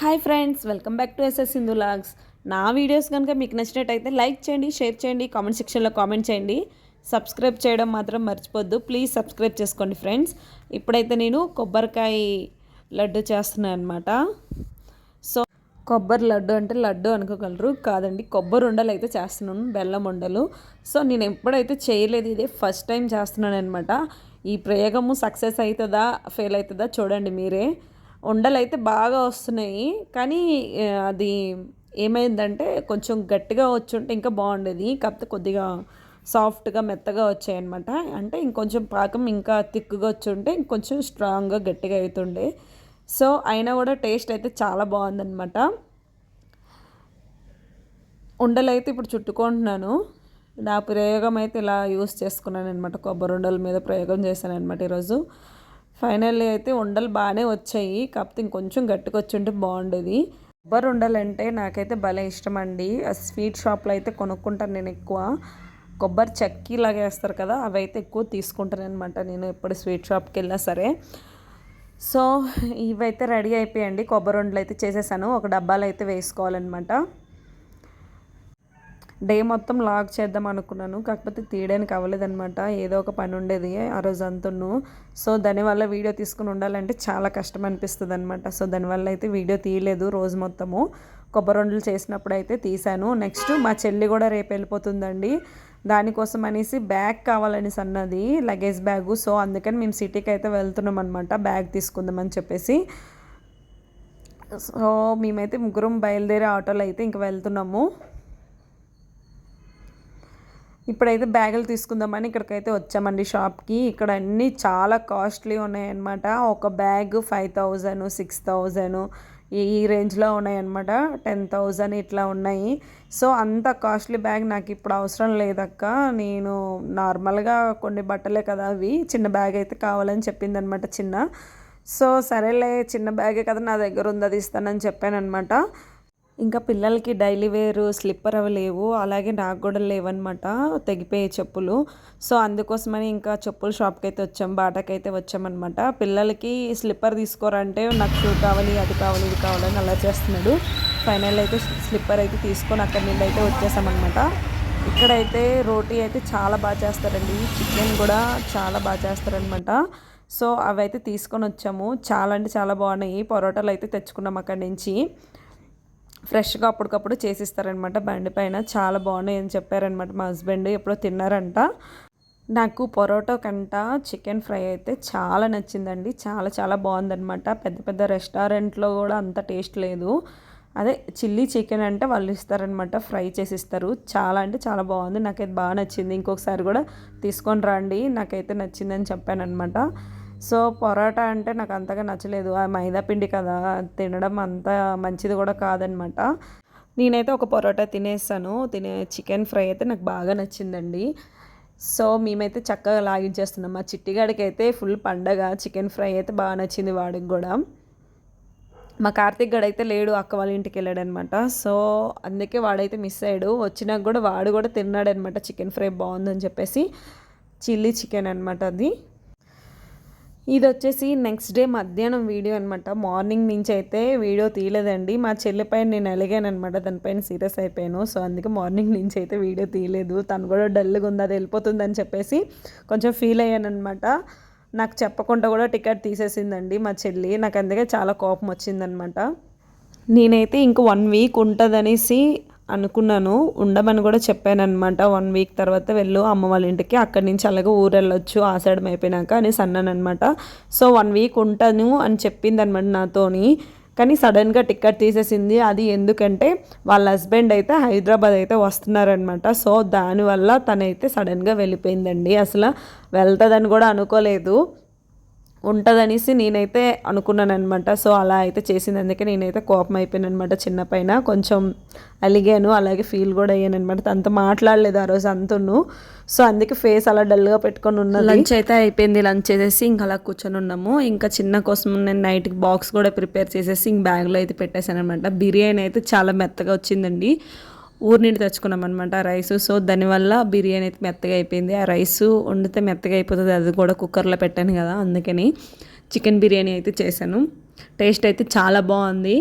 Hi friends welcome back to SS Sindhu vlogs. నా videos కనుక మీకు నచ్చినట్టయితే లైక్ చేయండి షేర్ చేయండి కామెంట్ సెక్షన్లో కామెంట్ చేయండి. సబ్స్క్రైబ్ చేయడం మాత్రం మర్చిపోద్దు. ప్లీజ్ సబ్స్క్రైబ్ చేసుకోండి ఫ్రెండ్స్. ఇప్పుడైతే నేను కొబ్బరికాయ లడ్డు చేస్తున్నాను అనమాట సో కొబ్బరి లడ్డు అంటే లడ్డు అనుకోగలరు కాదండి కొబ్బరి ఉండలు అయితే చేస్తున్నాను బెల్లం ఉండలు. సో నేను ఎప్పుడైతే చేయలేదు ఇదే ఫస్ట్ టైం చేస్తున్నాను అనమాట ఈ ప్రయోగము సక్సెస్ అవుతుందా ఫెయిల్ అవుతుందా చూడండి మీరే. ఉండలు అయితే బాగా వస్తున్నాయి. కానీ అది ఏమైందంటే కొంచెం గట్టిగా వచ్చుంటే ఇంకా బాగుండేది. కాకపోతే కొద్దిగా సాఫ్ట్గా మెత్తగా వచ్చాయి అనమాట అంటే ఇంకొంచెం పాకం ఇంకా తిక్కుగా వచ్చుంటే ఇంకొంచెం స్ట్రాంగ్గా గట్టిగా అవుతుండే సో అయినా కూడా టేస్ట్ అయితే చాలా బాగుందన్నమాట. ఉండలు అయితే ఇప్పుడు చుట్టుకుంటున్నాను. నా ప్రయోగం అయితే ఇలా యూస్ చేసుకున్నాను అనమాట కొబ్బరి ఉండల మీద ప్రయోగం చేశాను అనమాట ఈరోజు. ఫైనల్లీ అయితే ఉండలు బాగానే వచ్చాయి. కాకపోతే ఇంకొంచెం గట్టిగా వచ్చి ఉంటే బాగుండేది. కొబ్బరి ఉండలు అంటే నాకైతే భలే ఇష్టం అండి ఆ స్వీట్ షాప్లో అయితే కొనుక్కుంటాను నేను ఎక్కువ. కొబ్బరి చక్కీ లాగా వేస్తారు కదా అవి అయితే ఎక్కువ తీసుకుంటాను అనమాట నేను ఎప్పుడు స్వీట్ షాప్కి వెళ్ళినా సరే. సో ఇవైతే రెడీ అయిపోయాయండి. కొబ్బరి ఉండలు అయితే చేసేసాను. ఒక డబ్బాలో అయితే వేసుకోవాలన్నమాట. డే మొత్తం లాగ్ చేద్దాం అనుకున్నాను. కాకపోతే తీయడానికి అవ్వలేదన్నమాట. ఏదో ఒక పని ఉండేది ఆ రోజు అంతను సో దానివల్ల వీడియో తీసుకుని ఉండాలంటే చాలా కష్టం అనిపిస్తుంది అనమాట సో దానివల్ల అయితే వీడియో తీయలేదు రోజు మొత్తము. కొబ్బరి వండలు చేసినప్పుడు అయితే తీశాను. నెక్స్ట్ మా చెల్లి కూడా రేపు వెళ్ళిపోతుందండి. దానికోసం అనేసి బ్యాగ్ కావాలనేసి అన్నది లగేజ్ బ్యాగు. సో అందుకని మేము సిటీకి అయితే వెళ్తున్నాం అనమాట బ్యాగ్ తీసుకుందామని చెప్పేసి. సో మేమైతే ముగ్గురం బయలుదేరే ఆటోలో అయితే ఇంక వెళ్తున్నాము. ఇప్పుడైతే బ్యాగులు తీసుకుందామని ఇక్కడికైతే వచ్చామండి షాప్కి. ఇక్కడ అన్నీ చాలా కాస్ట్లీ ఉన్నాయన్నమాట. ఒక bag five thousand six thousand ఈ రేంజ్లో ఉన్నాయన్నమాట. టెన్ థౌజండ్ ఇట్లా ఉన్నాయి. సో అంత కాస్ట్లీ బ్యాగ్ నాకు ఇప్పుడు అవసరం లేదక్క. నేను నార్మల్గా కొన్ని బట్టలే కదా అవి. చిన్న బ్యాగ్ అయితే కావాలని చెప్పిందనమాట చిన్న. సో సరేలే చిన్న బ్యాగే కదా నా దగ్గర ఉంది అది ఇస్తానని చెప్పానమాట ఇంకా పిల్లలకి డైలీ వేర్ స్లిప్పర్ అవి లేవు అలాగే నాకు కూడా లేవన్నమాట తెగిపోయే చెప్పులు. సో అందుకోసమని ఇంకా చెప్పుల షాప్కి అయితే వచ్చాం బాటకి అయితే వచ్చామన్నమాట. పిల్లలకి స్లిప్పర్ తీసుకోరంటే నాకు షూ కావాలి అది కావాలి ఇది కావాలని అలా చేస్తున్నాడు. ఫైనల్ అయితే స్లిప్పర్ అయితే తీసుకొని అక్కడి నుండి అయితే వచ్చేసామన్నమాట. ఇక్కడైతే రోటీ అయితే చాలా బాగా చేస్తారండి చికెన్ కూడా చాలా బాగా చేస్తారనమాట సో అవి అయితే తీసుకొని వచ్చాము. చాలా అంటే చాలా బాగున్నాయి పరోటాలు అయితే తెచ్చుకున్నాం అక్కడి నుంచి. ఫ్రెష్గా అప్పటికప్పుడు చేసిస్తారనమాట. బండి పైన చాలా బాగున్నాయి అని చెప్పారనమాట మా హస్బెండ్. ఎప్పుడో తిన్నారంట. నాకు పొరోటా కంట చికెన్ ఫ్రై అయితే చాలా నచ్చిందండి. చాలా చాలా బాగుందనమాట. పెద్ద పెద్ద రెస్టారెంట్లో కూడా అంత టేస్ట్ లేదు. అదే చిల్లీ చికెన్ అంటే వాళ్ళు ఇస్తారనమాట. ఫ్రై చేసి ఇస్తారు చాలా అంటే చాలా బాగుంది. నాకైతే బాగా నచ్చింది. ఇంకొకసారి కూడా తీసుకొని రండి. నాకైతే నచ్చిందని చెప్పాను అనమాట సో పొరాటా అంటే నాకు అంతగా నచ్చలేదు. ఆ మైదాపిండి కదా తినడం అంత మంచిది కూడా కాదనమాట. నేనైతే ఒక పొరోటా తినేసాను. తినే చికెన్ ఫ్రై అయితే నాకు బాగా నచ్చిందండి. సో మేమైతే చక్కగా లాగించేస్తున్నాం మా చిట్టిగాడికి అయితే ఫుల్ పండగ చికెన్ ఫ్రై అయితే బాగా నచ్చింది వాడికి కూడా. మా కార్తిక్ గడు అయితే లేడు అక్క వాళ్ళ ఇంటికి వెళ్ళాడనమాట. సో అందుకే వాడైతే మిస్ అయ్యాడు. వచ్చినాక కూడా వాడు కూడా తిన్నాడు అనమాట చికెన్ ఫ్రై బాగుందని చెప్పేసి. చిల్లీ చికెన్ అనమాట అది. ఇది వచ్చేసి నెక్స్ట్ డే మధ్యాహ్నం వీడియో అనమాట మార్నింగ్ నుంచి అయితే వీడియో తీయలేదండి. మా చెల్లి పైన నేను అలిగాను అనమాట దానిపైన సీరియస్ అయిపోయాను. సో అందుకే మార్నింగ్ నుంచి అయితే వీడియో తీయలేదు. తను కూడా డల్గా ఉంది. అది వెళ్ళిపోతుందని చెప్పేసి కొంచెం ఫీల్ అయ్యాను అనమాట నాకు చెప్పకుండా కూడా టికెట్ తీసేసిందండి మా చెల్లి. నాకు అందుకే చాలా కోపం వచ్చిందనమాట నేనైతే ఇంక వన్ వీక్ ఉంటుందనేసి అనుకున్నాను. ఉండమని కూడా చెప్పాను అనమాట వన్ వీక్ తర్వాత వెళ్ళు అమ్మ వాళ్ళ ఇంటికి. అక్కడి నుంచి అలాగే ఊరు వెళ్ళొచ్చు ఆ అయిపోయినాక అనేసి అన్నాను అనమాట సో వన్ వీక్ ఉంటాను అని చెప్పింది అనమాట నాతోని. కానీ సడన్గా టికెట్ తీసేసింది. అది ఎందుకంటే వాళ్ళ హస్బెండ్ అయితే హైదరాబాద్ అయితే వస్తున్నారనమాట సో దానివల్ల తనైతే సడన్గా వెళ్ళిపోయిందండి. అసలు వెళ్తుందని కూడా అనుకోలేదు. ఉంటుందనేసి నేనైతే అనుకున్నాను అనమాట సో అలా అయితే చేసింది అందుకే నేనైతే కోపం అయిపోయాను అనమాట చిన్న పైన కొంచెం అలిగాను అలాగే ఫీల్ కూడా అయ్యాను అనమాట అంత మాట్లాడలేదు ఆ రోజు అంతను. సో అందుకే ఫేస్ అలా డల్గా పెట్టుకొని ఉన్నది. లంచ్ అయితే అయిపోయింది. లంచ్ చేసేసి ఇంకా అలా కూర్చొని ఉన్నాము. ఇంకా చిన్న కోసం నేను నైట్కి బాక్స్ కూడా ప్రిపేర్ చేసేసి ఇంక బ్యాగ్లో అయితే పెట్టేశాను అనమాట బిర్యానీ అయితే చాలా మెత్తగా వచ్చిందండి. ఊరి నుండి తెచ్చుకున్నాం అనమాట రైస్. సో దానివల్ల బిర్యానీ అయితే మెత్తగా అయిపోయింది. ఆ రైస్ వండితే మెత్తగా అయిపోతుంది. అది కూడా కుక్కర్లో పెట్టాను కదా అందుకని చికెన్ బిర్యానీ అయితే చేశాను. టేస్ట్ అయితే చాలా బాగుంది.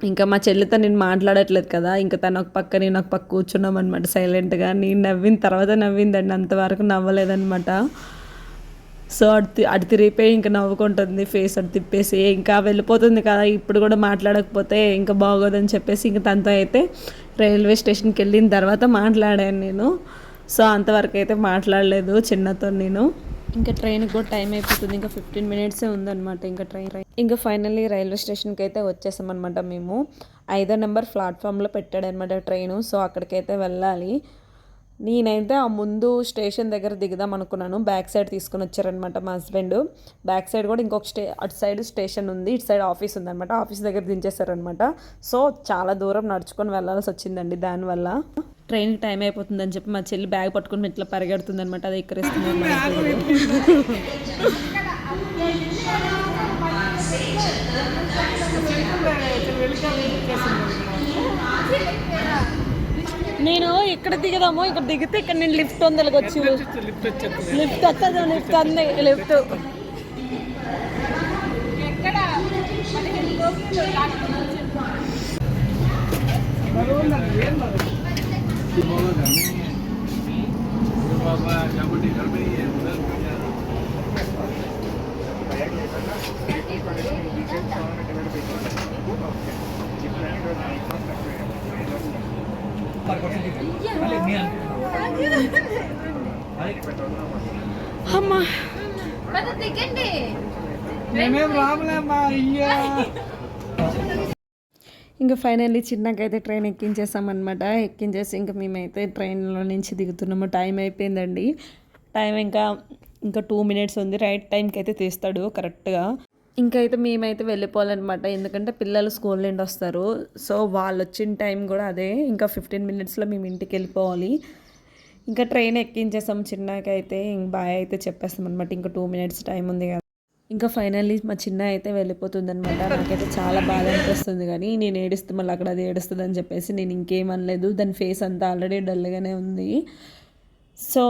ఇంకా మా చెల్లితో నేను మాట్లాడట్లేదు కదా ఇంకా తను ఒక పక్క నేను ఒక పక్క కూర్చున్నాం అనమాట సైలెంట్గా నేను నవ్విన తర్వాత నవ్విందండి అంతవరకు నవ్వలేదనమాట సో అటు తి- అటు తిరిగిపోయి ఇంకా నవ్వుకుంటుంది ఫేస్ అటు తిప్పేసి ఇంకా వెళ్ళిపోతుంది కదా ఇప్పుడు కూడా మాట్లాడకపోతే ఇంకా బాగోదని చెప్పేసి ఇంకా తనతో అయితే రైల్వే స్టేషన్కి వెళ్ళిన తర్వాత మాట్లాడాను నేను. సో అంతవరకు అయితే మాట్లాడలేదు చిన్నతో నేను. ఇంకా ట్రైన్కి కూడా టైం అయిపోతుంది ఇంకా ఫిఫ్టీన్ మినిట్సే ఉందన్నమాట ఇంకా ట్రైన్ ఇంకా ఫైనల్లీ రైల్వే స్టేషన్కి అయితే వచ్చేసామన్నమాట మేము. ఐదో నెంబర్ ప్లాట్ఫామ్లో పెట్టాడనమాట ట్రైను సో అక్కడికైతే వెళ్ళాలి. నేనైతే ఆ ముందు స్టేషన్ దగ్గర దిగుదాం అనుకున్నాను. బ్యాక్ సైడ్ తీసుకుని వచ్చారనమాట మా హస్బెండ్. బ్యాక్ సైడ్ కూడా ఇంకొక స్టే అటు సైడ్ స్టేషన్ ఉంది ఇటు సైడ్ ఆఫీస్ ఉందన్నమాట. ఆఫీస్ దగ్గర దించేశారనమాట సో చాలా దూరం నడుచుకొని వెళ్ళాల్సి వచ్చిందండి దానివల్ల. ట్రైన్ టైం అయిపోతుందని చెప్పి మా చెల్లి బ్యాగ్ పట్టుకుని ఇట్లా పరిగెడుతుంది అనమాట అది ఎక్కరేస్తుంది. నేను ఇక్కడ దిగదాము ఇక్కడ దిగితే ఇక్కడ నేను లిఫ్ట్ ఉంది వచ్చి లిఫ్ట్ వస్తుంది లిఫ్ట్ అంది లిఫ్ట్ అమ్మా. మేమేం రాములేమ్మా అయ్యా. ఇంకా ఫైనల్లీ చిన్నకైతే ట్రైన్ ఎక్కించేసామన్నమాట. ఎక్కించేసి ఇంకా మేమైతే ట్రైన్లో నుంచి దిగుతున్నాము. టైం అయిపోయిందండి. టైం ఇంకా ఇంకా టూ మినిట్స్ ఉంది. రైట్ టైంకి అయితే తీస్తాడు కరెక్ట్గా. ఇంకైతే అయితే మేమైతే వెళ్ళిపోవాలన్నమాట. ఎందుకంటే పిల్లలు స్కూల్ నుండి వస్తారు. సో వాళ్ళు వచ్చిన టైం కూడా అదే. ఇంకా ఫిఫ్టీన్ మినిట్స్లో మేము ఇంటికి వెళ్ళిపోవాలి. ఇంకా ట్రైన్ ఎక్కించేసాం చిన్నకైతే. ఇంక బాయ్ అయితే చెప్పేస్తాం అనమాట ఇంకా టూ మినిట్స్ టైం ఉంది కదా. ఇంకా ఫైనల్లీ మా చిన్న అయితే వెళ్ళిపోతుంది అనమాట నాకైతే చాలా బాధ అనిపిస్తుంది కానీ నేను ఏడుస్తూ మళ్ళీ అక్కడ అది ఏడుస్తుంది అని చెప్పేసి నేను ఇంకేం అనలేదు. దాని ఫేస్ అంతా ఆల్రెడీ డల్గానే ఉంది. సో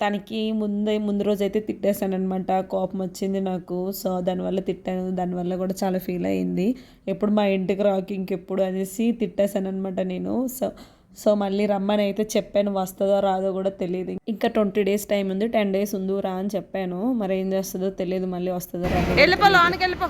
తనకి ముందే ముందు రోజు అయితే తిట్టేశాను అనమాట కోపం వచ్చింది నాకు. సో దానివల్ల తిట్టాను. దానివల్ల కూడా చాలా ఫీల్ అయ్యింది. ఎప్పుడు మా ఇంటికి రాకి ఇంకెప్పుడు అనేసి తిట్టేశాను అనమాట నేను. సో సో మళ్ళీ రమ్మని అయితే చెప్పాను. వస్తుందో రాదో కూడా తెలియదు ఇంకా ట్వంటీ డేస్ టైం ఉంది. టెన్ డేస్ ఉంది రా అని చెప్పాను. మరి ఏం చేస్తుందో తెలియదు మళ్ళీ వస్తుందో రాదో వెళ్ళిపో లోనికి వెళ్ళిపో.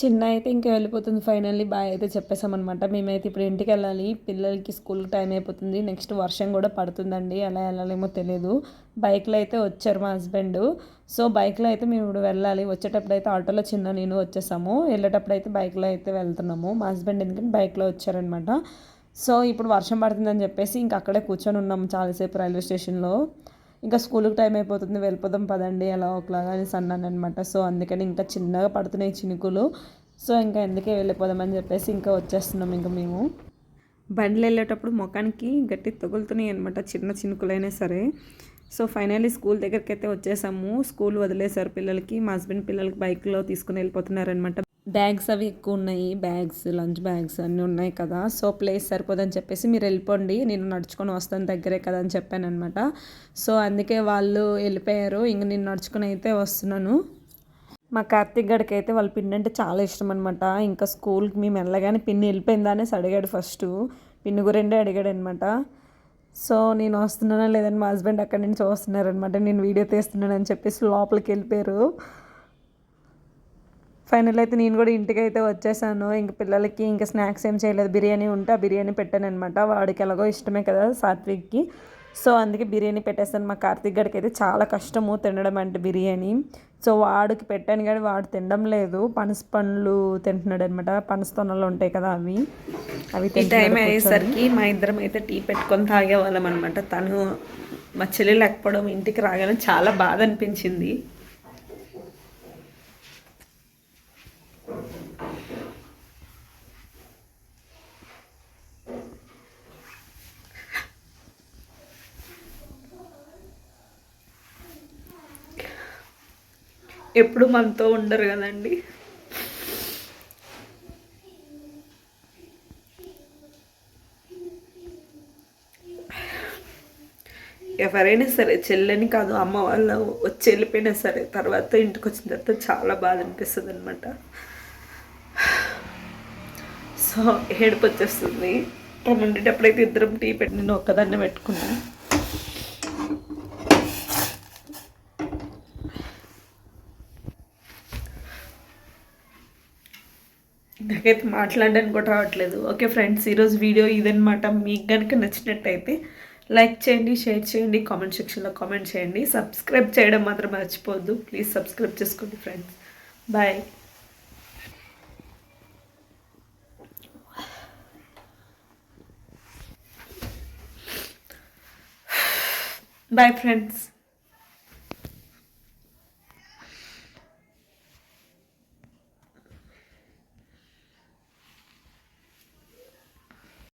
చిన్న అయితే ఇంకా వెళ్ళిపోతుంది. ఫైనల్లీ బాయ్ అయితే చెప్పేసామన్నమాట మేమైతే ఇప్పుడు ఇంటికి వెళ్ళాలి. పిల్లలకి స్కూల్కి టైం అయిపోతుంది. నెక్స్ట్ వర్షం కూడా పడుతుందండి. ఎలా వెళ్ళాలేమో తెలియదు బైక్లో అయితే వచ్చారు మా హస్బెండ్. సో బైక్లో అయితే మేము ఇప్పుడు వెళ్ళాలి. వచ్చేటప్పుడు అయితే ఆటోలో చిన్న నేను వచ్చేసాము. వెళ్ళేటప్పుడు అయితే బైక్లో అయితే వెళ్తున్నాము. మా హస్బెండ్ ఎందుకంటే బైక్లో వచ్చారనమాట సో ఇప్పుడు వర్షం పడుతుందని చెప్పేసి ఇంకా అక్కడే కూర్చొని ఉన్నాము చాలాసేపు రైల్వే స్టేషన్లో. ఇంకా స్కూల్కి టైం అయిపోతుంది వెళ్ళిపోదాం పదండి అలా ఒకలాగా అనేసి అన్నాను అనమాట సో అందుకని ఇంకా చిన్నగా పడుతున్నాయి చినుకులు. సో ఇంకా ఎందుకే వెళ్ళిపోదామని చెప్పేసి ఇంకా వచ్చేస్తున్నాం ఇంకా మేము. బండ్లు వెళ్ళేటప్పుడు ముఖానికి గట్టి తగులుతున్నాయి అనమాట చిన్న చినుకులైనా సరే. సో ఫైనల్లీ స్కూల్ దగ్గరికి అయితే వచ్చేసాము. స్కూల్ వదిలేశారు పిల్లలకి మా హస్బెండ్ పిల్లలకి బైక్లో తీసుకుని వెళ్ళిపోతున్నారనమాట బ్యాగ్స్ అవి ఎక్కువ ఉన్నాయి. బ్యాగ్స్ లంచ్ బ్యాగ్స్ అన్నీ ఉన్నాయి కదా. సో ప్లేస్ సరిపోదని చెప్పేసి మీరు వెళ్ళిపోండి. నేను నడుచుకొని వస్తాను దగ్గరే కదా అని చెప్పాను అనమాట సో అందుకే వాళ్ళు వెళ్ళిపోయారు. ఇంక నేను నడుచుకొని అయితే వస్తున్నాను. మా కార్తీక్ గడికి అయితే వాళ్ళ పిన్ అంటే చాలా ఇష్టం అనమాట ఇంకా స్కూల్కి మేము వెళ్ళగానే పిన్ వెళ్ళిపోయిందా అనేసి అడిగాడు ఫస్ట్. పిన్ను గురెండే అడిగాడు అనమాట సో నేను వస్తున్నానా లేదని మా హస్బెండ్ అక్కడి నుంచి వస్తున్నారనమాట నేను వీడియో తీస్తున్నానని చెప్పేసి లోపలికి వెళ్ళిపోయారు. ఫైనల్ అయితే నేను కూడా ఇంటికి అయితే వచ్చేసాను. ఇంక పిల్లలకి ఇంకా స్నాక్స్ ఏం చేయలేదు. బిర్యానీ ఉంటే ఆ బిర్యానీ పెట్టాను అనమాట వాడికి ఎలాగో ఇష్టమే కదా సాత్విక్కి. సో అందుకే బిర్యానీ పెట్టేస్తాను మా కార్తిక్ గడికి అయితే చాలా కష్టము తినడం అంటే బిర్యానీ. సో వాడికి పెట్టాను కానీ వాడు తినడం లేదు. పనస పండ్లు తింటున్నాడు అనమాట పనస తొనలు ఉంటాయి కదా అవి. అవి టైం అయ్యేసరికి మా ఇద్దరం అయితే టీ పెట్టుకొని తాగేవాళ్ళం అనమాట తను మా చెల్లి లేకపోవడం ఇంటికి రాగానే చాలా బాధ అనిపించింది. ఎప్పుడు మనతో ఉండరు కదండి. ఎవరైనా సరే చెల్లెని కాదు అమ్మ వాళ్ళు వచ్చి వెళ్ళిపోయినా సరే తర్వాత ఇంటికి వచ్చిన తర్వాత చాలా బాధ అనిపిస్తుంది అనమాట సో ఏడుపు వచ్చేస్తుంది. తను ఉండేటప్పుడైతే ఇద్దరం టీ పెట్టి నేను ఒక్కదాన్నే పెట్టుకున్నాను నాకైతే మాట్లాడడానికి కూడా రావట్లేదు. ఓకే ఫ్రెండ్స్ ఈరోజు వీడియో ఇదనమాట మీకు కనుక నచ్చినట్టయితే లైక్ చేయండి షేర్ చేయండి కామెంట్ సెక్షన్లో కామెంట్ చేయండి. సబ్స్క్రైబ్ చేయడం మాత్రం మర్చిపోవద్దు. ప్లీజ్ సబ్స్క్రైబ్ చేసుకోండి ఫ్రెండ్స్. బాయ్. Bye friends.